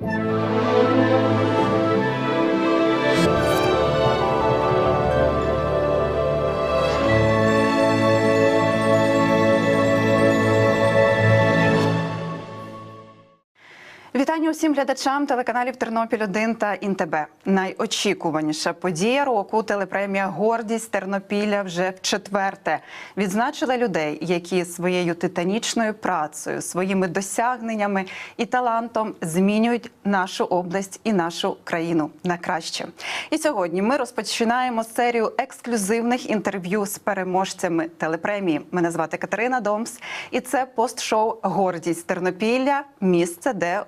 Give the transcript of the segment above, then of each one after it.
Thank you. Вітання усім глядачам телеканалів Тернопіль 1 та Інтеб. Найочікуваніша подія року телепремія Гордість Тернопілля вже в четверте відзначила людей, які своєю титанічною працею, своїми досягненнями і талантом змінюють нашу область і нашу країну на краще. І сьогодні ми розпочинаємо серію ексклюзивних інтерв'ю з переможцями телепремії. Мене звати Катерина Домс, і це пост-шоу Гордість Тернопілля місце, де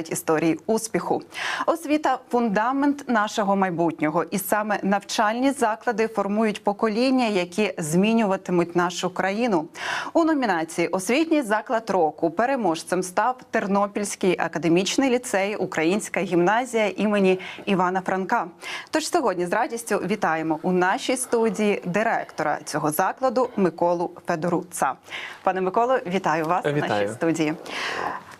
оживають історії успіху. Освіта фундамент нашого майбутнього, і саме навчальні заклади формують покоління, які змінюватимуть нашу країну. У номінації Освітній заклад року переможцем став Тернопільський академічний ліцей, Українська гімназія імені Івана Франка. Тож сьогодні з радістю вітаємо у нашій студії директора цього закладу Миколу Федоруца. Пане Миколо, вітаю вас в нашій студії.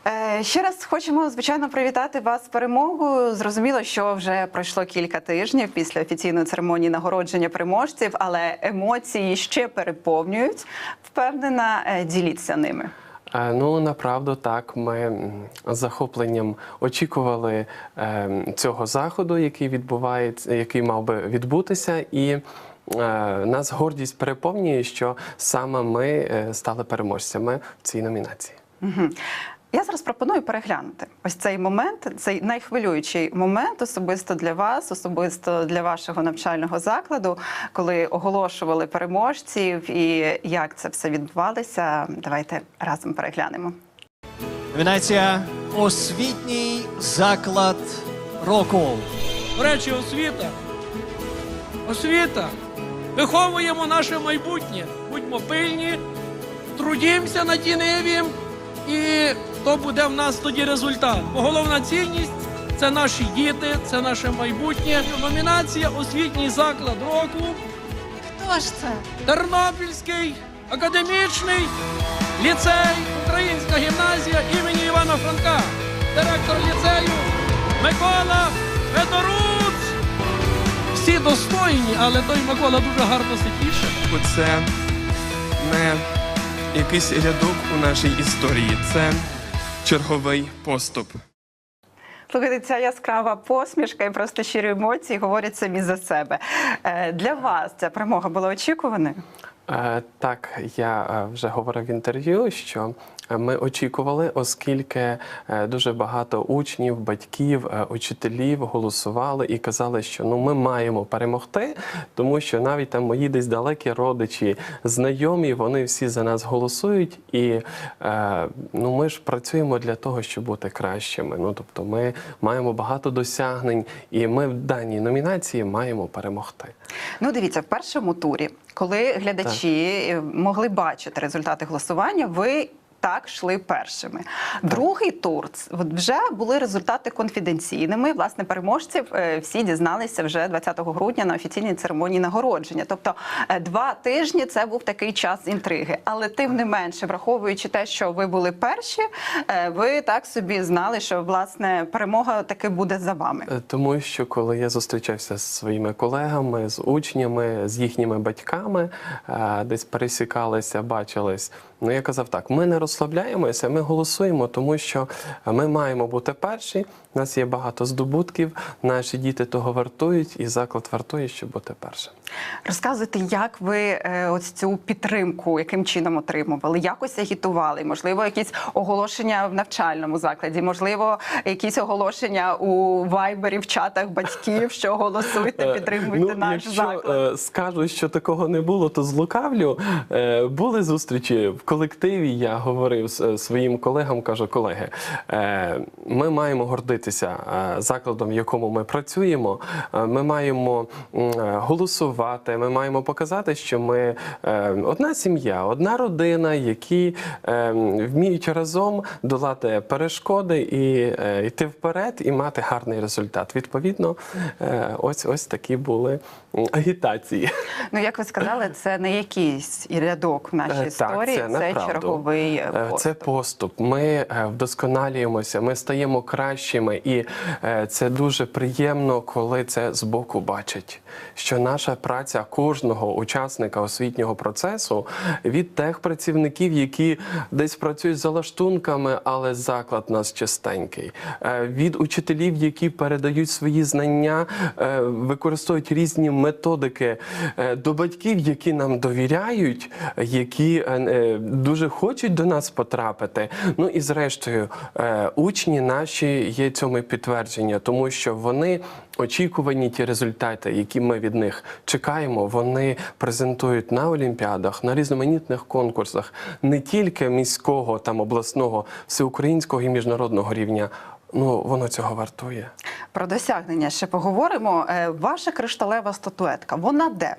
Е, Ще раз хочемо звичайно привітати вас з перемогою. Зрозуміло, що вже пройшло кілька тижнів після офіційної церемонії нагородження переможців, але емоції ще переповнюють. Впевнена, е, діліться ними. Е, Ну направду так. Ми з захопленням очікували цього заходу, який відбувається, який мав би відбутися, і нас гордість переповнює, що саме ми стали переможцями в цій номінації. Мгм. Я зараз пропоную переглянути ось цей момент, цей найхвилюючий момент, особисто для вас, особисто для вашого навчального закладу, коли оголошували переможців і як це все відбувалося. Давайте разом переглянемо. Номінація Освітній заклад року. До речі, освіта. Освіта. Виховуємо наше майбутнє. Будьмо пильні, трудімося на тій ниві, і то буде в нас тоді результат. Бо головна цінність це наші діти, це наше майбутнє. Номінація Освітній заклад року. Хто ж це? Тернопільський академічний ліцей, Українська гімназія імені Івана Франка, директор ліцею Микола Федоруц. Всі достойні, але той Микола дуже гарно сидіше. бо це не якийсь рядок у нашій історії, це черговий поступ. Слухайте, ця яскрава посмішка і просто щирі емоції говорять самі за себе. Е, Для вас ця перемога була очікуваною? Е, Так, я е, вже говорив в інтерв'ю, що е, ми очікували, оскільки дуже багато учнів, батьків, учителів голосували і казали, що ну ми маємо перемогти, тому що навіть там мої десь далекі родичі, знайомі, вони всі за нас голосують, і ну ми ж працюємо для того, щоб бути кращими. Ну тобто, ми маємо багато досягнень, і ми в даній номінації маємо перемогти. Ну, дивіться, в першому турі, коли глядачі е, могли бачити результати голосування, ви. Так, йшли першими. Другий тур вже були результати конфіденційними. Власне, переможців е, всі дізналися вже 20 грудня на офіційній церемонії нагородження. Тобто е, два тижні це був такий час інтриги. Але тим не менше, враховуючи те, що ви були перші, е, ви так собі знали, що власне перемога таки буде за вами. Тому що коли я зустрічався з своїми колегами, з учнями, з їхніми батьками, десь пересікалися, бачились. Ну я казав так: ми не розслабляємося, ми голосуємо, тому що ми маємо бути перші. У нас є багато здобутків, наші діти того вартують, і заклад вартує, щоб бути першим. Розказуйте, як ви е, ось цю підтримку, яким чином отримували, якось агітували, можливо, якісь оголошення в навчальному закладі, можливо, якісь оголошення у вайбері в чатах батьків, що голосуйте, Е, підтримуйте наш якщо заклад. е, скажу, що такого не було, то злукавлю. Е, були зустрічі в колективі. Я говорив з своїм колегам, кажу, колеги, е, ми маємо гордитися закладом, в якому ми працюємо. Е, ми маємо е, голосувати. Працювати. Ми маємо показати, що ми е, одна сім'я, одна родина, які е, вміють разом долати перешкоди і е, йти вперед, і мати гарний результат. Відповідно, е, ось ось такі були агітації. Ну, як ви сказали, це не якийсь рядок в нашій Е, так, історії, це це, черговий Е, Це поступ. поступ. Ми вдосконалюємося, ми стаємо кращими, і це дуже приємно, коли це збоку бачать. Що наша праця кожного учасника освітнього процесу від тих працівників, які десь працюють за лаштунками, але заклад нас чистенький, е, від учителів, які передають свої знання, е, використовують різні методики е, до батьків, які нам довіряють, які дуже хочуть до нас потрапити. Ну і зрештою, учні наші є цьому підтвердження, тому що вони очікувані ті результати, які ми від них чекаємо, вони презентують на олімпіадах, на різноманітних конкурсах, не тільки міського, там обласного, всеукраїнського і міжнародного рівня. Ну воно цього вартує. Про досягнення ще поговоримо. Е, Ваша кришталева статуетка, вона де?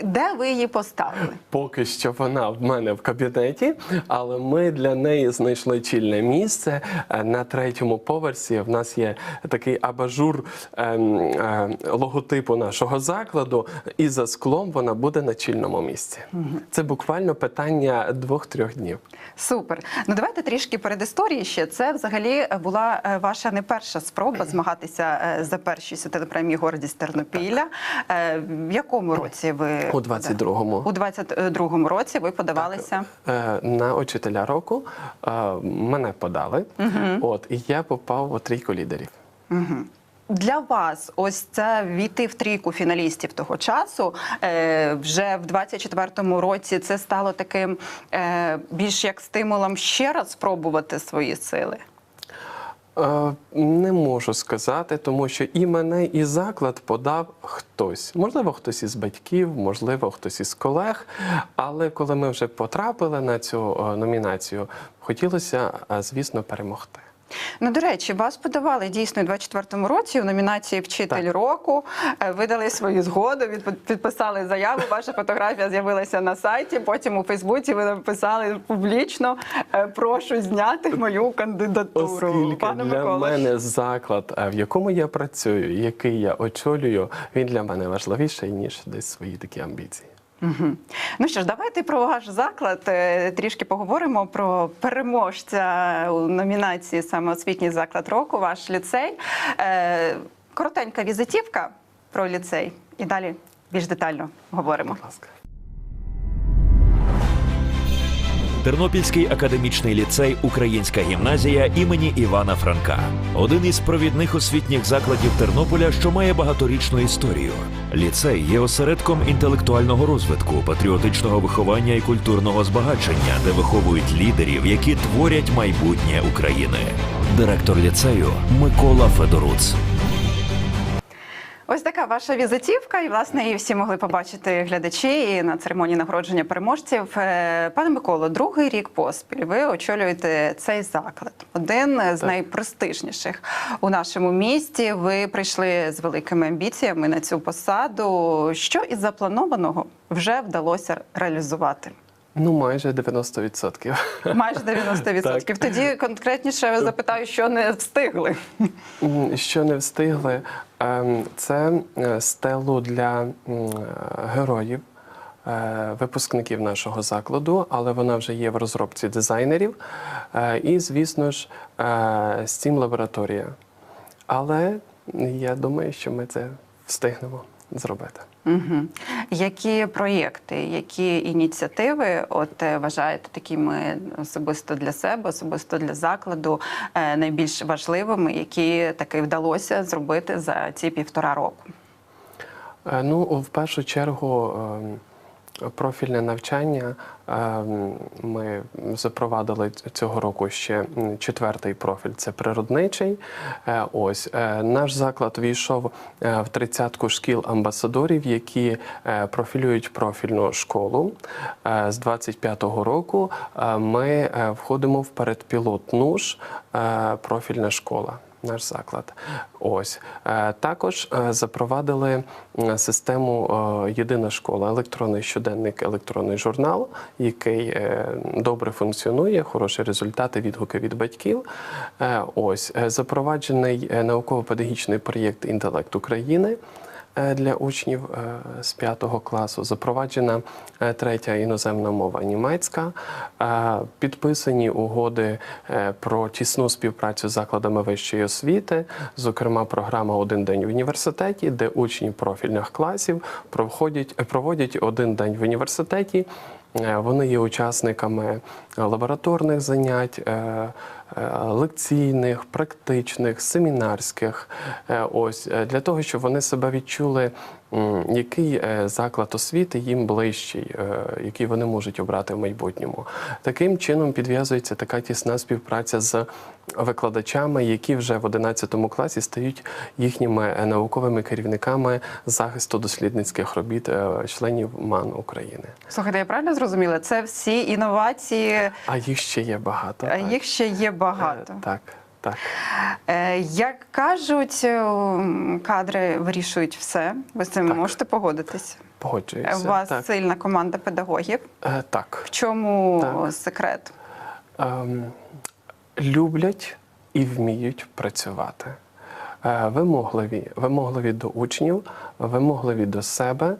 Де ви її поставили? Поки що вона в мене в кабінеті, але ми для неї знайшли чільне місце Е, на третьому поверсі. В нас є такий абажур ем, е, логотипу нашого закладу, і за склом вона буде на чільному місці. Це буквально питання двох-трьох днів. Супер. Ну давайте трішки перед історії ще. Це взагалі була ваша не перша спроба змагатися е, за першість телепремії Гордість Тернопілля. Е, В якому році ви У 22-му. у 22-му році ви подавалися? Е, На учителя року е, мене подали, от і я попав у трійку лідерів. Для вас ось це війти в трійку фіналістів того часу. Е, вже в 24-му році це стало таким е, більш як стимулом ще раз спробувати свої сили. Е, Не можу сказати, тому що і мене, і заклад подав хтось. Можливо, хтось із батьків, можливо, хтось із колег. Але коли ми вже потрапили на цю е, номінацію, хотілося, е, звісно, перемогти. Ну, до речі, вас подавали дійсно у 24-му році в номінації Вчитель Так. року. Е, Ви дали свою згоду, підписали заяву. Ваша фотографія з'явилася на сайті. Потім у Фейсбуці ви написали публічно е, прошу зняти мою кандидатуру. Оскільки Пане для Миколо. мене заклад, е, в якому я працюю, який я очолюю, він для мене важливіший ніж десь свої такі амбіції. Мгм. Ну що ж, давайте про ваш заклад е, трішки поговоримо про переможця у номінації саме освітній заклад року, ваш ліцей. Е, Коротенька візитівка про ліцей. І далі більш детально говоримо. Будь ласка. Тернопільський академічний ліцей Українська гімназія імені Івана Франка один із провідних освітніх закладів Тернополя, що має багаторічну історію. Ліцей є осередком інтелектуального розвитку, патріотичного виховання і культурного збагачення, де виховують лідерів, які творять майбутнє України. Директор ліцею Микола Федоруц. Ось така ваша візитівка, і власне її всі могли побачити глядачі і на церемонії нагородження переможців. Е, Пане Миколо, другий рік поспіль ви очолюєте цей заклад, один з найпрестижніших у нашому місті. Ви прийшли з великими амбіціями на цю посаду. Що із запланованого вже вдалося реалізувати? Ну, майже 90%. Майже 90%. Так. Тоді конкретніше запитаю, що не встигли. Що не встигли, ем, це е, стелу для е, героїв, е, випускників нашого закладу, але вона вже є в розробці дизайнерів. І, звісно ж, стім лабораторія. Але я думаю, що ми це встигнемо зробити. Угу. Які проєкти, які ініціативи от е, вважаєте такими особисто для себе, особисто для закладу е, найбільш важливими, які таки вдалося зробити за ці півтора року? Е, Ну, в першу чергу, ем, профільне навчання ем, ми запровадили цього року ще четвертий профіль це природничий. Е, Ось е, наш заклад війшов е, в тридцятку шкіл амбасадорів, які профілюють профільну школу. З 25-го року ми входимо в передпілот НУШ профільна школа. Наш заклад. Ось Е, також е, запровадили систему е, єдина школа, електронний щоденник, електронний журнал, який добре функціонує, хороші результати, відгуки від батьків. Ось запроваджений науково-педагогічний проєкт Інтелект України для учнів е, з 5 класу. Запроваджена е, третя іноземна мова німецька. Е, Підписані угоди е, про тісну співпрацю з закладами вищої освіти, зокрема, програма Один день в університеті, де учні профільних класів проходять, проводять один день в університеті. Е, Вони є учасниками лабораторних занять, е, е, лекційних, практичних, семінарських. Е, Ось е, для того, щоб вони себе відчули, який е, заклад освіти їм ближчий, е, який вони можуть обрати в майбутньому. Таким чином підв'язується така тісна співпраця з викладачами, які вже в 11 класі стають їхніми е, науковими керівниками захисту дослідницьких робіт е, членів МАН України. Слухайте, я правильно зрозуміла? Це всі інновації, А їх ще є багато. а так. їх ще є багато. Е, Так, так. Е, Як кажуть, е, кадри вирішують все. Ви з цим Так. можете погодитись? Погоджуюся. У вас так. сильна команда педагогів. Е, так. В чому Так. секрет? Ем, люблять і вміють працювати. Е, Вимогливі, вимогливі до учнів, вимогливі до себе,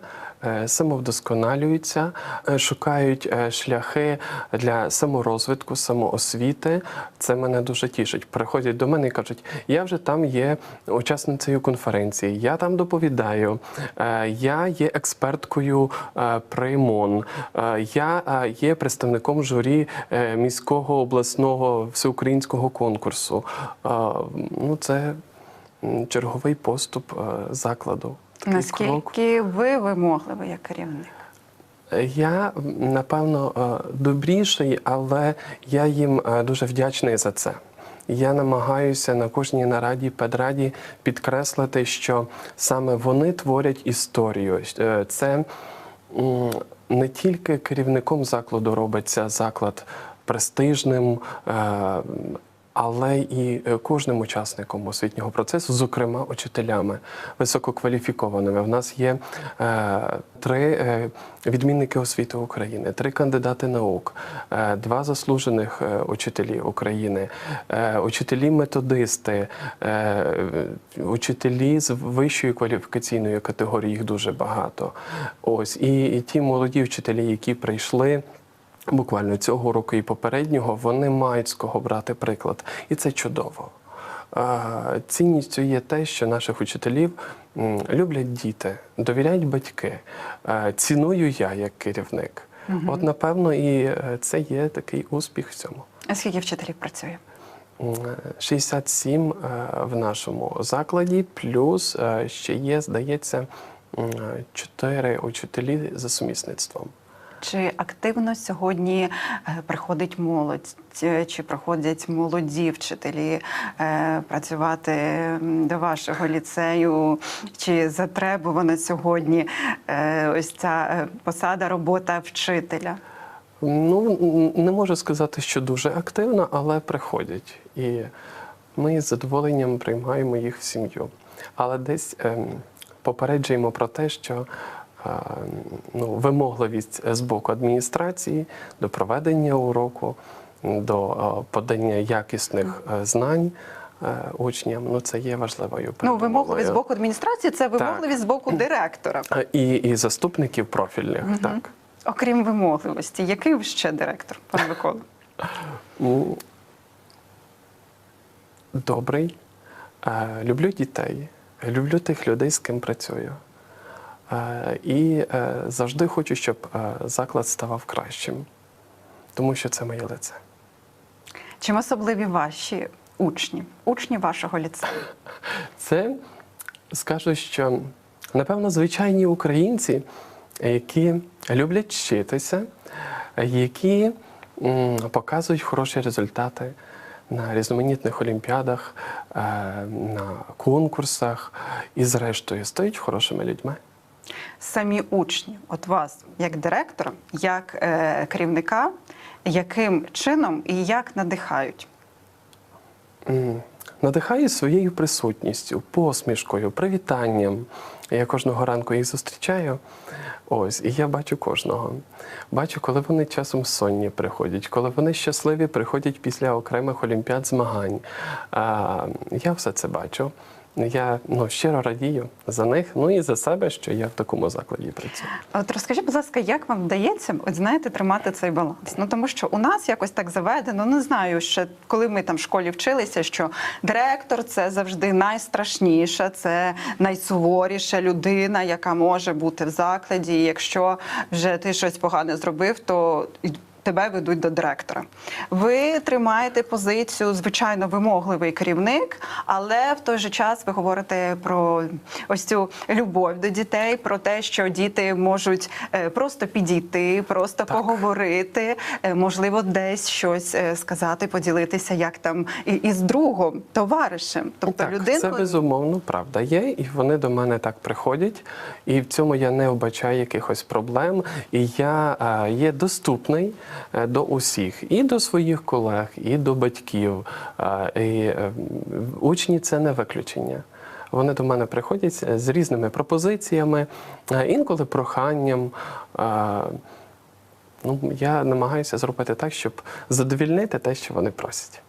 самовдосконалюються, е, шукають е, шляхи для саморозвитку, самоосвіти. Це мене дуже тішить. Приходять до мене і кажуть, я вже там є учасницею конференції, я там доповідаю, е, я є експерткою е, при е, я е, є представником журі е, міського обласного всеукраїнського конкурсу. Е, Ну, це черговий поступ е, закладу. Такий крок. Наскільки ви вимогливий як керівник? Я напевно е, добріший, але я їм е, дуже вдячний за це. Я намагаюся на кожній нараді педраді підкреслити, що саме вони творять історію. Е, Це не тільки керівником закладу робиться заклад престижним. Але і е, кожним учасником освітнього процесу, зокрема учителями висококваліфікованими. В нас є е, три е, відмінники освіти України, три кандидати наук, два заслужених учителі України, учителі-методисти, учителі з вищою кваліфікаційною категорією, їх дуже багато. Ось і, і ті молоді вчителі, які прийшли. Буквально цього року і попереднього вони мають з кого брати приклад, і це чудово. Цінністю є те, що наших учителів люблять діти, довіряють батьки. Ціную я як керівник. От, напевно, і е, це є такий успіх в цьому. А скільки вчителів працює? М, 67 е, в нашому закладі, плюс е, ще є, здається, 4 учителі за сумісництвом. Чи активно сьогодні е, приходить молодь, е, чи приходять молоді вчителі е, працювати до вашого ліцею? Чи затребувана сьогодні ось ця посада робота вчителя? Ну, не можу сказати, що дуже активно, але приходять. І ми з задоволенням приймаємо їх в сім'ю. Але десь ем, попереджуємо про те, що ну, вимогливість з боку адміністрації до проведення уроку, до е, подання якісних е, знань е, учням, ну це є важливою Ну, вимогливість з боку адміністрації це вимогливість з боку директора. І, і заступників профільних, так. Окрім вимогливості, який ви ще директор, пане Микола? Ну, Добрий. Люблю дітей, люблю тих людей, з ким працюю. Е, І е, завжди хочу, щоб е, заклад ставав кращим, тому що це моє лице. Чим особливі ваші учні, учні вашого ліцею? Це скажу, що напевно звичайні українці, які люблять вчитися, які показують хороші результати на різноманітних олімпіадах, на конкурсах і, зрештою, стають хорошими людьми. Самі учні, от вас, як директора, як е, керівника, яким чином і як надихають? Надихає своєю присутністю, посмішкою, привітанням. Я кожного ранку їх зустрічаю. Ось, і я бачу кожного. Бачу, коли вони часом сонні приходять, коли вони щасливі приходять після окремих олімпіад змагань. А, я все це бачу. Я ну, щиро радію за них, ну і за себе, що я в такому закладі працюю. От розкажіть, будь ласка, як вам вдається, от знаєте, тримати цей баланс? Ну тому що у нас якось так заведено. Не знаю, ще коли ми там в школі вчилися, що директор це завжди найстрашніша, це найсуворіша людина, яка може бути в закладі. І Якщо вже ти щось погане зробив, то Тебе ведуть до директора. Ви тримаєте позицію, звичайно, вимогливий керівник, але в той же час ви говорите про ось цю любов до дітей, про те, що діти можуть е, просто підійти, просто поговорити, е, можливо, десь щось е, сказати, поділитися, як там і, і другом, товаришем. Тобто так, людиною. це безумовно правда є, і вони до мене так приходять, і в цьому я не вбачаю якихось проблем. І я є доступний до усіх, і до своїх колег, і до батьків. Е, і е, учні це не виключення. Вони до мене приходять з різними пропозиціями, е, інколи проханням. Е, Ну, я намагаюся зробити так, щоб задовільнити те, що вони просять.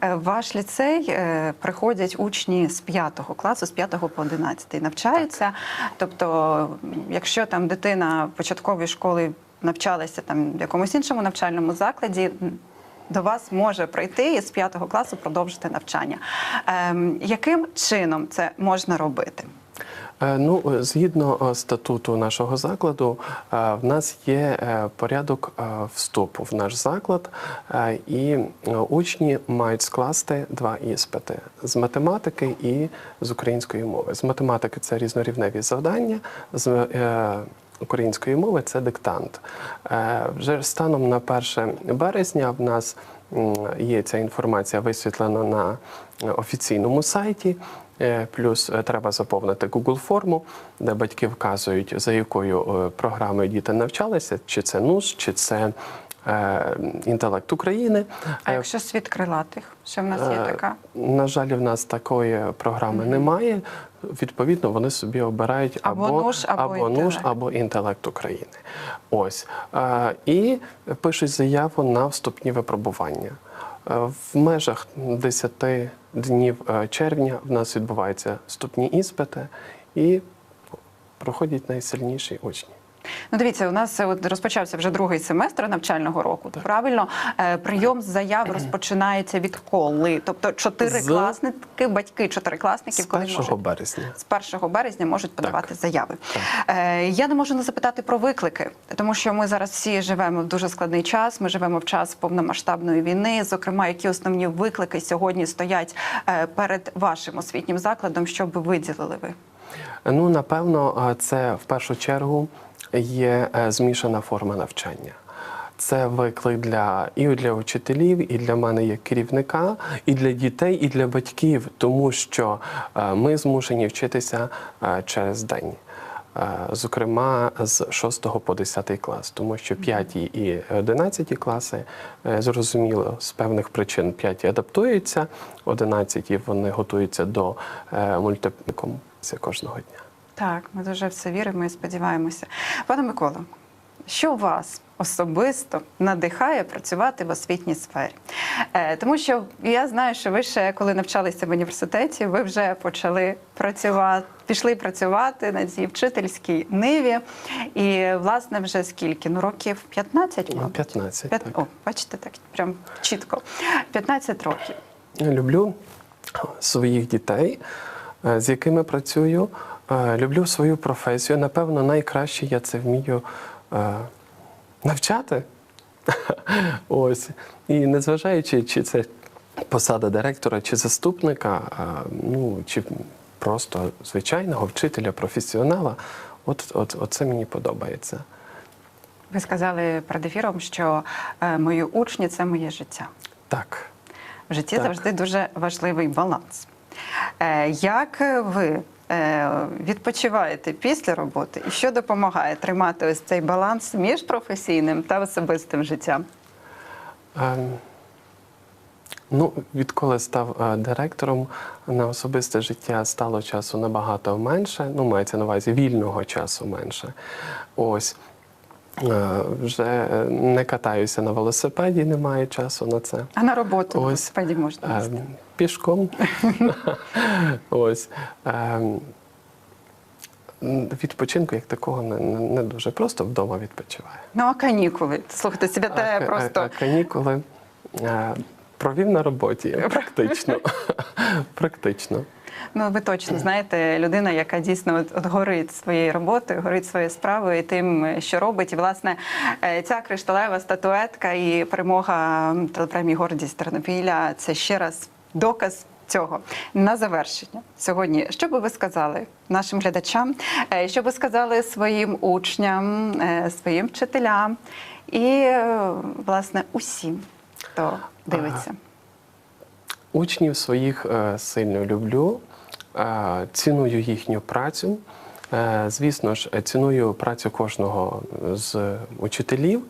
Е, в Ваш ліцей е, приходять учні з 5 класу, з 5 по 11 навчаються. Тобто, якщо там дитина початкової школи навчалася там в якомусь іншому навчальному закладі. До вас може прийти і з 5 класу продовжити навчання. Ем, яким чином це можна робити? Е, Ну, згідно е, статуту нашого закладу, е, в нас є порядок вступу в наш заклад, і учні мають скласти два іспити з математики і з української мови. З математики це різнорівневі завдання. З української мови це диктант. Е, Вже станом на 1 березня в нас є ця інформація висвітлена на офіційному сайті. Е, Плюс е, треба заповнити Google форму, де батьки вказують, за якою програмою діти навчалися, чи це НУС, чи це інтелект України. А Е, якщо світ крилатих, що в нас є Е, така? На жаль, в нас такої програми немає. Відповідно, вони собі обирають Або або, НУШ, або НУШ, інтелект. або інтелект України. Ось. Е, І пишуть заяву на вступні випробування. Е, В межах 10 днів е, червня в нас відбуваються вступні іспити і проходять найсильніші учні. Ну, дивіться, у нас е, от розпочався вже другий семестр навчального року. Правильно, Е, прийом заяв розпочинається відколи. Тобто, чотирикласники, батьки чотирикласників, З коли 1 можуть березня. з 1 березня можуть подавати заяви. Е, я не можу не запитати про виклики, тому що ми зараз всі живемо в дуже складний час. Ми живемо в час повномасштабної війни. Зокрема, які основні виклики сьогодні стоять перед вашим освітнім закладом, що би виділили ви? Ну, напевно, це в першу чергу є е, змішана форма навчання. Це виклик для і для учителів, і для мене як керівника, і для дітей, і для батьків, тому що е, ми змушені вчитися е, через день. Зокрема, з 6 по 10 клас, тому що 5 і 11 класи, зрозуміло, з певних причин 5 адаптуються, 11 вони готуються до мультиплікум кожного дня. Так, ми дуже в це віримо і сподіваємося. Пане Миколо, що вас особисто надихає працювати в освітній сфері? Е, тому що я знаю, що ви ще коли навчалися в університеті, ви вже почали працювати, пішли працювати на цій вчительській ниві. І, власне, вже скільки? Ну, років 15? Ну, мабуть? 15, П'ят- так. О, бачите, так прям чітко. 15 років. Я люблю своїх дітей, е, з якими працюю. Е, Люблю свою професію. Напевно, найкраще я це вмію е, навчати. Ось. І незважаючи, чи це посада директора, чи заступника, е, ну, чи просто звичайного вчителя, професіонала, от, от, от це мені подобається. Ви сказали перед ефіром, що мої учні це моє життя. Так. В житті Так. завжди дуже важливий баланс. Як ви відпочиваєте після роботи і що допомагає тримати ось цей баланс між професійним та особистим життям? Ем, Ну, відколи став е, директором, на особисте життя стало часу набагато менше. Ну, мається на увазі вільного часу менше. Ось. Е, Вже е, не катаюся на велосипеді, немає часу на це. А на роботу на велосипеді можна Е, їздити? Пішком. Ось. Відпочинку як такого не, не, дуже. Просто вдома відпочиваю. Ну, а канікули? Слухайте, святе А, просто. а, а канікули е, провів на роботі практично. практично. Ну, ви точно знаєте, людина, яка дійсно от, от горить своєю роботою, горить своєю справою і тим, що робить. І власне е, ця кришталева статуетка і перемога телепремії Гордість Тернопіля це ще раз доказ. Цього на завершення сьогодні, що би ви сказали нашим глядачам, е, що би сказали своїм учням, е, своїм вчителям і власне усім, хто дивиться. Учнів своїх е, сильно люблю, е, ціную їхню працю. Е, Звісно ж, ціную працю кожного з учителів.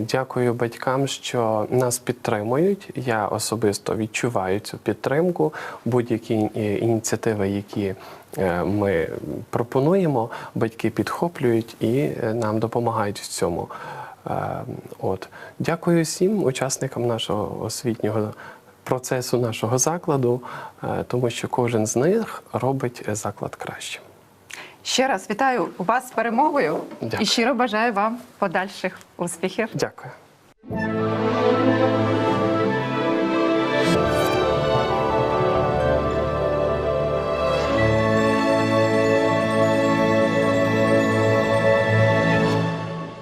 Дякую батькам, що нас підтримують. Я особисто відчуваю цю підтримку. Будь-які ініціативи, які ми пропонуємо, батьки підхоплюють і нам допомагають в цьому. От дякую всім учасникам нашого освітнього процесу, нашого закладу, е, тому що кожен з них робить е, заклад кращим. Ще раз вітаю вас з перемогою Дякую. і щиро бажаю вам подальших успіхів. Дякую.